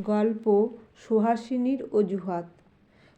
গল্প সুহাসিনীর অজুহাত।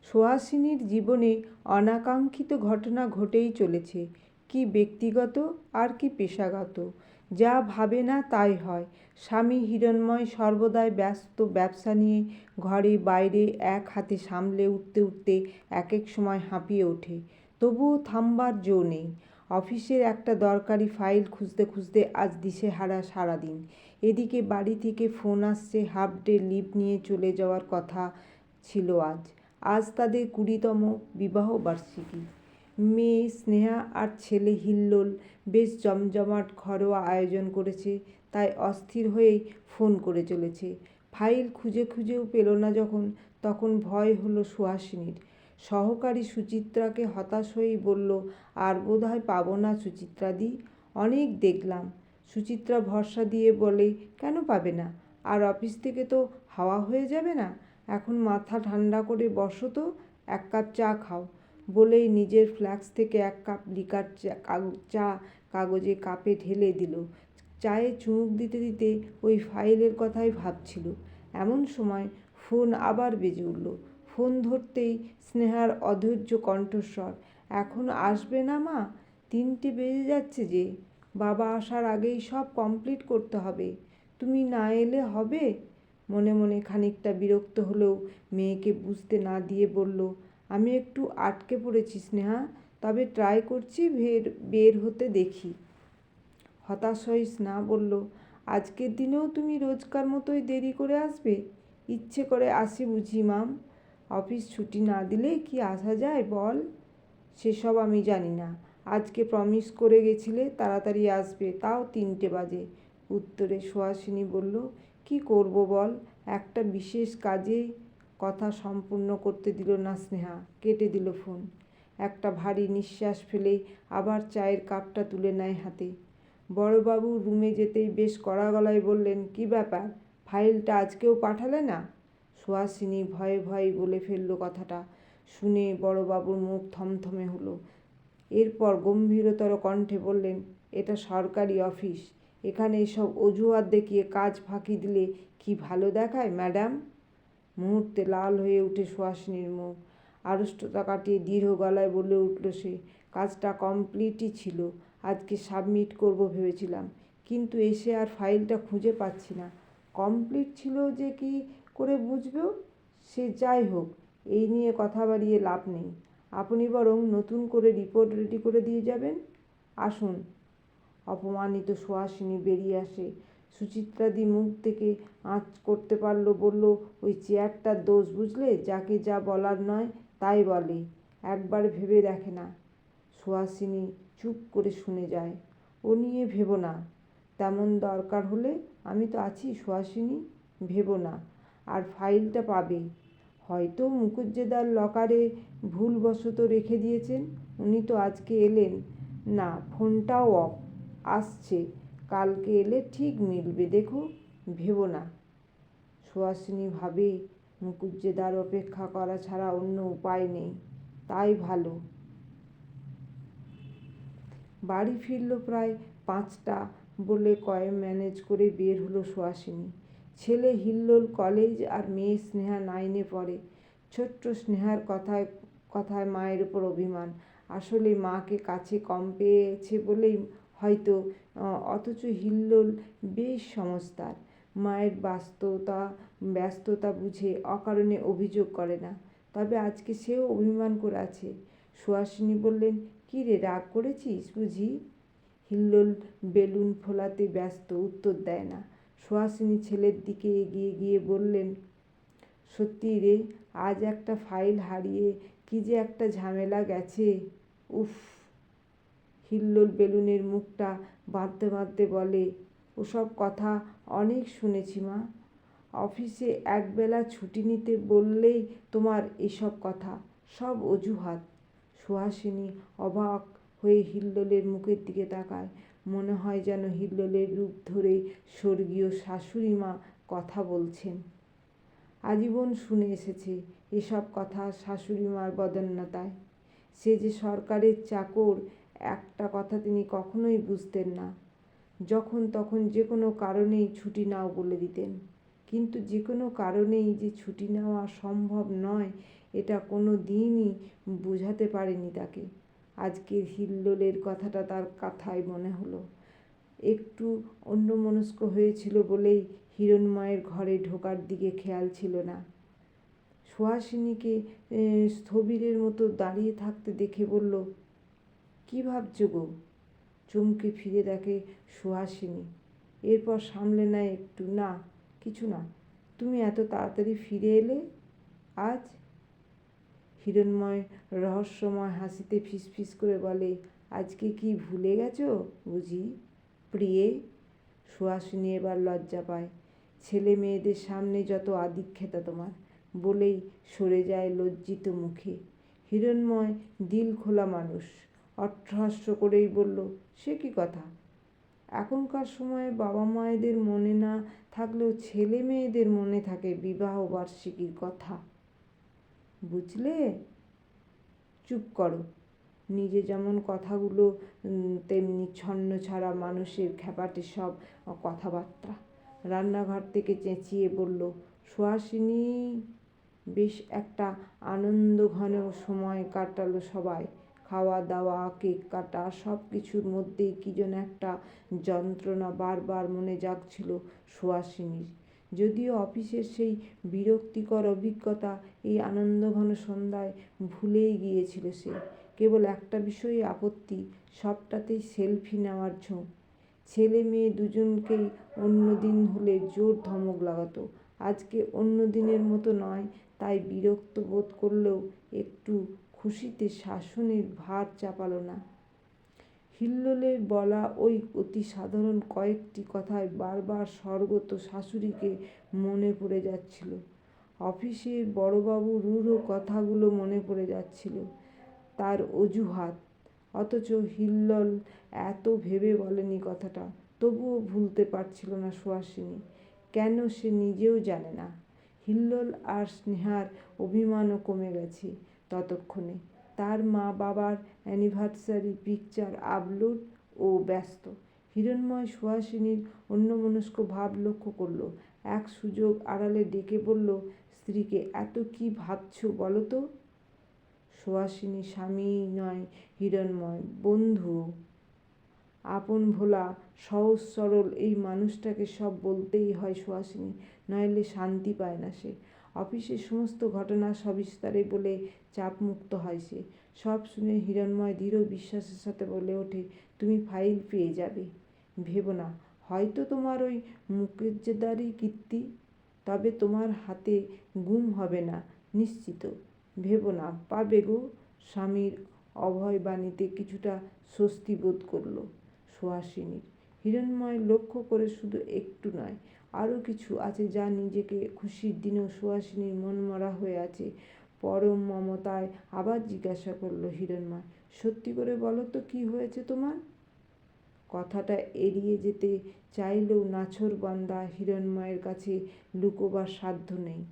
সুহাসিনীর জীবনে অনাকাঙ্ক্ষিত ঘটনা ঘটেই চলেছে। কি ব্যক্তিগত আর কি পেশাগত। যা ভাবে না তাই হয়। স্বামী হিরণময় সর্বদাই ব্যস্ত ব্যবসা নিয়ে ঘরে বাইরে এক হাতে সামলে উঠতে উঠতে এক এক সময় হাঁপিয়ে ওঠে। তবুও থামবার জো নেই। অফিসের একটা দরকারি ফাইল খুঁজতে খুঁজতে আজ দিশেহারা সারাদিন। এদিকে বাড়ি থেকে ফোন আসছে, হাফ ডে লিভ নিয়ে চলে যাওয়ার কথা ছিল আজ। আজ তাদের কুড়িতম বিবাহ বার্ষিকী। মেয়ে, স্নেহা আর ছেলে হিল্লোল বেশ জমজমাট ঘরোয়া আয়োজন করেছে, তাই অস্থির হয়েই ফোন করে চলেছে। ফাইল খুঁজে খুঁজেও পেল না যখন, তখন ভয় হলো সুহাসিনীর। সহকারী সুচিত্রাকে হতাশ হয়েই বলল, আর বোধ হয় পাবো না সুচিত্রাদি। অনেক দেখলাম। সুচিত্রা ভরসা দিয়ে বলে, কেন পাবে না? আর অফিস থেকে তো হাওয়া হয়ে যাবে না? এখন মাথা ঠান্ডা করে বসো তো, এক কাপ চা খাও। বলেই নিজের ফ্ল্যাক্স থেকে এক কাপ লিকার চা কাগজ কাপে ঢেলে দিল। চায়ে চুমুক দিতে দিতে ওই ফাইলের কথাই ভাবছিল। এমন সময় ফোন আবার বেজে উঠল। ফোন ধরতেই স্নেহার অধৈর্য কণ্ঠস্বর। এখন আসবে না মা? তিনটে বেজে যাচ্ছে যে। বাবা আসার আগেই সব কমপ্লিট করতে হবে। তুমি না এলে হবে? মনে মনে খানিকটা বিরক্ত হলেও মেয়েকে বুঝতে না দিয়ে বলল, আমি একটু আটকে পড়েছি স্নেহা, তবে ট্রাই করছি বের বের হতে দেখি। হতাশ হইস না বলল, আজকের দিনেও তুমি রোজকার মতোই দেরি করে আসবে? ইচ্ছে করে আসি বুঝি, মাম। অফিস ছুটি না দিলে কি আসা যায় বল? সেসব আমি জানি না। আজকে প্রমিস করে গেছিলে তাড়াতাড়ি আসবে, তাও তিনটে বাজে। উত্তরে সুহাসিনী বলল, কি করব বল? একটা বিশেষ কাজে কথা সম্পূর্ণ করতে দিল না স্নেহা, কেটে দিল ফোন। একটা ভারী নিঃশ্বাস ফেলে আবার চায়ের কাপটা তুলে নেয় হাতে। বড়বাবু রুমে যেতেই বেশ কড়া গলায় বললেন, কি ব্যাপার? ফাইলটা আজকেও পাঠালে না? সুহাসিনী ভয়ে ভয়ে বলে ফেলল কথাটা। শুনে বড়বাবুর মুখ থমথমে হলো। এরপর গম্ভীরতর কণ্ঠে বললেন, এটা সরকারি অফিস। এখানে এসব অজুহাত দেখিয়ে কাজ ফাঁকি দিলে কি ভালো দেখায়, ম্যাডাম? মুহূর্তে লাল হয়ে উঠে সুহাসিনীর মুখ। আড়ষ্টতা কাটিয়ে দৃঢ় গলায় বলে উঠল সে, কাজটা কমপ্লিটই ছিল। আজকে সাবমিট করব ভেবেছিলাম। কিন্তু এসে আর ফাইলটা খুঁজে পাচ্ছি না। কমপ্লিট ছিল যে কি করে বুঝবেও সে যাই হোক, এই নিয়ে কথা বাড়িয়ে লাভ নেই। আপনি বরং নতুন করে রিপোর্ট রেডি করে দিয়ে যাবেন। আসুন। অপমানিত সুহাসিনী বেরিয়ে আসে। সুচিত্রাদি মুখ থেকে আঁচ করতে পারল, বলল, ওই চেয়ারটার দোষ বুঝলে? যাকে যা বলার নয়, তাই বলে। একবার ভেবে দেখে না। সুহাসিনী চুপ করে শুনে যায়। ও নিয়ে ভেবো না। তেমন দরকার হলে আমি তো আছি, সুহাসিনী। ভেবো না। আর ফাইলটা পাবে। হয়তো মুখুজ্জেদার লকারে ভুলবশত রেখে দিয়েছেন। উনি তো আজকে এলেন। না, ফোনটাও অফ। আসছে। কালকে এলে ঠিক মিলবে, দেখো। ভেবো না। সুহাসিনী ভাবে মুকুজ্জেদার অপেক্ষা করা ছাড়া অন্য উপায় নেই। তাই ভালো। বাড়ি ফিরল প্রায় পাঁচটা বলে কয়ে ম্যানেজ করে বের হলো সুহাসিনী। ছেলে হিল্লোল কলেজ আর মেয়ে স্নেহা নাইনে পড়ে। ছোট্ট স্নেহার কথায় কথায় মায়ের উপর অভিমান। আসলে মাকে কাছে কম পেয়েছে বলেই হয়তো অথচ হিল্লোল বেশ সমস্তার মায়ের বাস্তবতা, ব্যস্ততা বুঝে অকারণে অভিযোগ করে না। তবে আজকে সেও অভিমান করে আছে। সুহাসিনী বললেন, কী রে, রাগ করেছিস বুঝি? হিল্লোল বেলুন ফোলাতে ব্যস্ত উত্তর দেয় না। সুহাসিনী ছেলের দিকে এগিয়ে গিয়ে বললেন, সত্যি রে, আজ একটা ফাইল হারিয়ে কি যে একটা ঝামেলা গেছে। উফ, হিল্লোল বেলুনের মুখটা বাঁধতে বাঁধতে বলে, ওসব কথা অনেক শুনেছি মা। অফিসে একবেলা ছুটি নিতে বললেই তোমার এসব কথা, সব অজুহাত। সুহাসিনী অবাক হয়ে হিল্লোলের মুখের দিকে তাকায়। মনে হয় যেন হিল্লোলের রূপ ধরে স্বর্গীয় শাশুড়ি মা কথা বলছেন। আজীবন শুনে এসেছে এসব কথা শাশুড়ি মার বদন্যতায়। সে যে সরকারের চাকর, একটা কথা তিনি কখনোই বুঝতেন না। যখন তখন যে কোনো কারণেই ছুটি নাও বলে দিতেন। কিন্তু যে কোনো কারণেই যে ছুটি নেওয়া সম্ভব নয়, এটা কোনো দিনই বোঝাতে পারেনি তাকে। আজকের হিল্লোলের কথাটা তার কথায় মনে হলো। একটু অন্যমনস্ক হয়েছিল বলেই হিরণময়ের ঘরে ঢোকার দিকে খেয়াল ছিল না। সুহাসিনীকে স্থবিরের মতো দাঁড়িয়ে থাকতে দেখে বলল, কী ভাবছ গো? চমকে ফিরে দেখে সুহাসিনী, এরপর সামলে নেয় একটু। না, কিছু না। তুমি এত তাড়াতাড়ি ফিরে এলে? আজ হিরণময়, রহস্যময় হাসিতে ফিসফিস করে বলে, আজকে কি ভুলে গেছো বুঝি? প্রিয়ে? সুহাসিনী এবার লজ্জা পায়। ছেলে মেয়েদের সামনে যত আদিক্ষেতা তোমার, বলেই সরে যায় লজ্জিত মুখে। হিরণময় দিল খোলা মানুষ, অট্টহাস্য করেই বলল, সে কি কথা? এখনকার সময়ে বাবা মায়েদের মনে না থাকলেও ছেলে মেয়েদের মনে থাকে বিবাহ বার্ষিকীর কথা। বুঝলে? চুপ করো। নিজে যেমন কথাগুলো তেমনি ছন্ন ছাড়া মানুষের খ্যাপাটে সব কথাবার্তা। রান্নাঘর থেকে চেঁচিয়ে বলল, সুহাসিনী, বেশ একটা আনন্দ ঘন সময় কাটালো সবাই। খাওয়া দাওয়া, কেক কাটা, সব কিছুর মধ্যেই কী যেন একটা যন্ত্রণা বারবার মনে জাগছিল সুহাসিনীর। যদিও অফিসের সেই বিরক্তিকর অভিজ্ঞতা এই আনন্দঘন সন্ধ্যায় ভুলেই গিয়েছিল সে। কেবল একটা বিষয়ে আপত্তি, সবটাতেই সেলফি নেওয়ার ঝোঁক। ছেলে মেয়ে দুজনকেই অন্য দিন হলে জোর ধমক লাগাতো। আজকে অন্য দিনের মতো নয়, তাই বিরক্ত বোধ করলেও একটু খুশিতে শাসনের ভার চাপালো না। হিল্লোলের বলা ওই অতি সাধারণ কয়েকটি কথায় বারবার স্বর্গত শাশুড়িকে মনে পড়ে যাচ্ছিল। অফিসের বড়বাবু রূঢ় কথাগুলো মনে পড়ে যাচ্ছিল। তার অজুহাত। অথচ হিল্লোল এত ভেবে বলেনি কথাটা। তবুও ভুলতে পারছিল না সুহাসিনী। কেন সে নিজেও জানে না। হিল্লোল আর স্নেহার অভিমানও কমে গেছে ততক্ষণে। তার মা বাবার অ্যানিভার্সারি পিকচার আপলোড ও ব্যস্ত। হিরণময় সুহাসিনীর অন্যমনস্ক ভাব লক্ষ্য করল। এক সুযোগ আড়ালে ডেকে বলল, স্ত্রীকে এত কি ভাবছ বলো তো? সুহাসিনী, স্বামী নয়, হিরণময়, বন্ধু। আপন ভোলা সহজ সরল এই মানুষটাকে সব বলতেই হয় সুহাসিনী, নইলে শান্তি পায় না সে। অফিসের সমস্ত ঘটনা সবিস্তারে বলে চাপমুক্ত হয় সে। সব শুনে হিরণময় দৃঢ় বিশ্বাসের সাথে বলে ওঠে, তুমি ফাইল পেয়ে যাবে। ভেবো না, হয়তো তোমার ওই মুখেজ্জেদারি কীর্তি, তবে তোমার হাতে গুম হবে না, নিশ্চিত। ভেবো না, পাবে গো। স্বামীর অভয় বাণীতে কিছুটা স্বস্তি বোধ করল সুহাসিনীর। হিরণময় লক্ষ্য করে শুধু একটু নয় আরও কিছু আছে যা নিজেকে খুশির দিনেও সুহাসিনীর মনমরা হয়ে আছে। পরম মমতায় আবার জিজ্ঞাসা করল হিরণময় সত্যি করে বলো তো কী হয়েছে তোমার? কথাটা এড়িয়ে যেতে চাইলেও নাছোড়বান্দা হিরণময়ের কাছে লুকোবার সাধ্য নেই।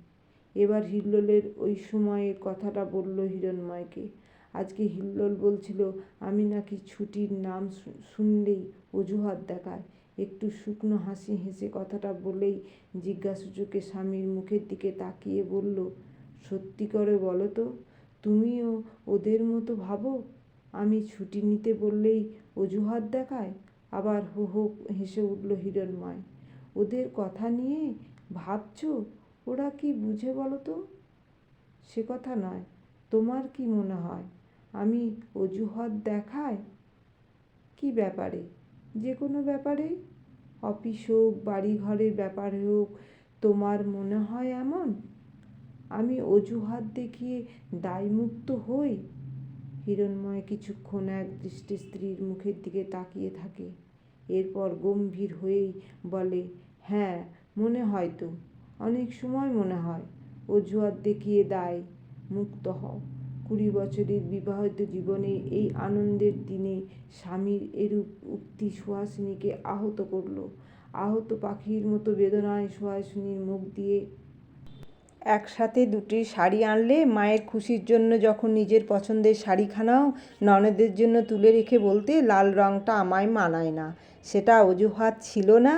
এবার হিল্লোলের ওই সময়ের কথাটা বলল হিরণময়কে, আজকে হিল্লোল বলছিল, আমি নাকি ছুটির নাম শুনলেই অজুহাত দেখায়। একটু শুকনো হাসি হেসে কথাটা বলেই জিজ্ঞাসু চোখে স্বামীর মুখের দিকে তাকিয়ে বলল, সত্যি করে বলো তো, তুমিও ওদের মতো ভাবো? আমি ছুটি নিতে বললেই অজুহাত দেখায়? আবার হো হো হেসে উঠল হিরণময়, ওদের কথা নিয়ে ভাবছ? ওরা কি বুঝে বলো তো? সে কথা নয়, তোমার কি মনে হয়? আমি অজুহাত দেখায়? কি ব্যাপারে? যে কোনো ব্যাপারে, অফিস হোক বাড়ি ঘরের ব্যাপার হোক, তোমার মনে হয় এমন? আমি অজুহাত দেখিয়ে দায়মুক্ত হই? হিরণময় কিছুক্ষণ এক দৃষ্টি স্ত্রীর মুখের দিকে তাকিয়ে থাকে। এরপর গম্ভীর হয়েই বলে হ্যাঁ মনে হয় তো। অনেক সময় মনে হয়। অজুহাত দেখিয়ে দায়, মুক্ত হও। কুড়ি বছরের বিবাহিত জীবনে এই আনন্দের দিনে স্বামীর এরূপ উক্তি সুহাসিনীকে আহত করল। আহত পাখির মতো বেদনায় সুহাসিনীর মুখ দিয়ে একসাথে দুটি শাড়ি আনলে মায়ের খুশির জন্য যখন নিজের পছন্দের শাড়িখানাও ননদের জন্য তুলে রেখে বলতে, লাল রঙটা আমায় মানায় না, সেটা অজুহাত ছিল না।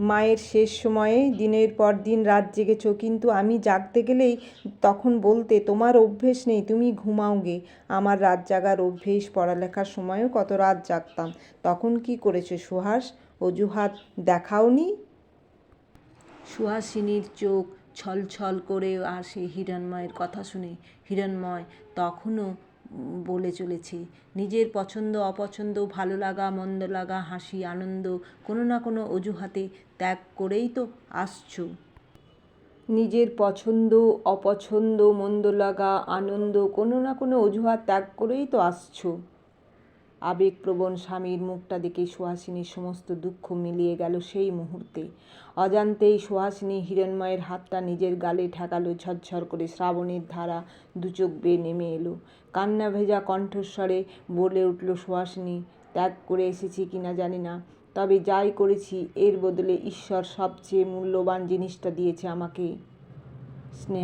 মায়ের শেষ সময়ে দিনের পর দিন রাত জেগেছ কিন্তু আমি জাগতে গেলেই তখন বলতে, তোমার অভ্যেস নেই, তুমি ঘুমাও গে। আমার রাত জাগার অভ্যেস, পড়ালেখার সময়ও কত রাত জাগতাম। তখন কি করেছ সুহাস? অজুহাত দেখাওনি সুহাসিনীর চোখ ছলছল করে আসে হিরণময়ের কথা শুনে, হিরণময় তখনও বলে চলেছে। নিজের পছন্দ, অপছন্দ, ভালো লাগা, মন্দ লাগা, হাসি, আনন্দ, কোনো না কোনো অজুহাতে ত্যাগ করেই তো আসছো। নিজের পছন্দ, অপছন্দ, মন্দ লাগা, আনন্দ, কোনো না কোনো অজুহাত ত্যাগ করেই তো আসছো। আবেগপ্রবণ স্বামীর মুখটা দেখে সুহাসিনীর সমস্ত দুঃখ মিলিয়ে গেল সেই মুহূর্তে। অজান্তেই সুহাসিনী হিরণময়ের হাতটা নিজের গালে ঠেকালো, ঝরঝর করে শ্রাবণের ধারা দুচোখ বেয়ে নেমে এলো। কান্না ভেজা কণ্ঠস্বরে বলে উঠল, সুহাসিনী, ত্যাগ করে এসেছি কিনা জানি না, তবে যাই করেছি, এর বদলে ঈশ্বর সবচেয়ে মূল্যবান জিনিসটা দিয়েছে আমাকে। স্নেহ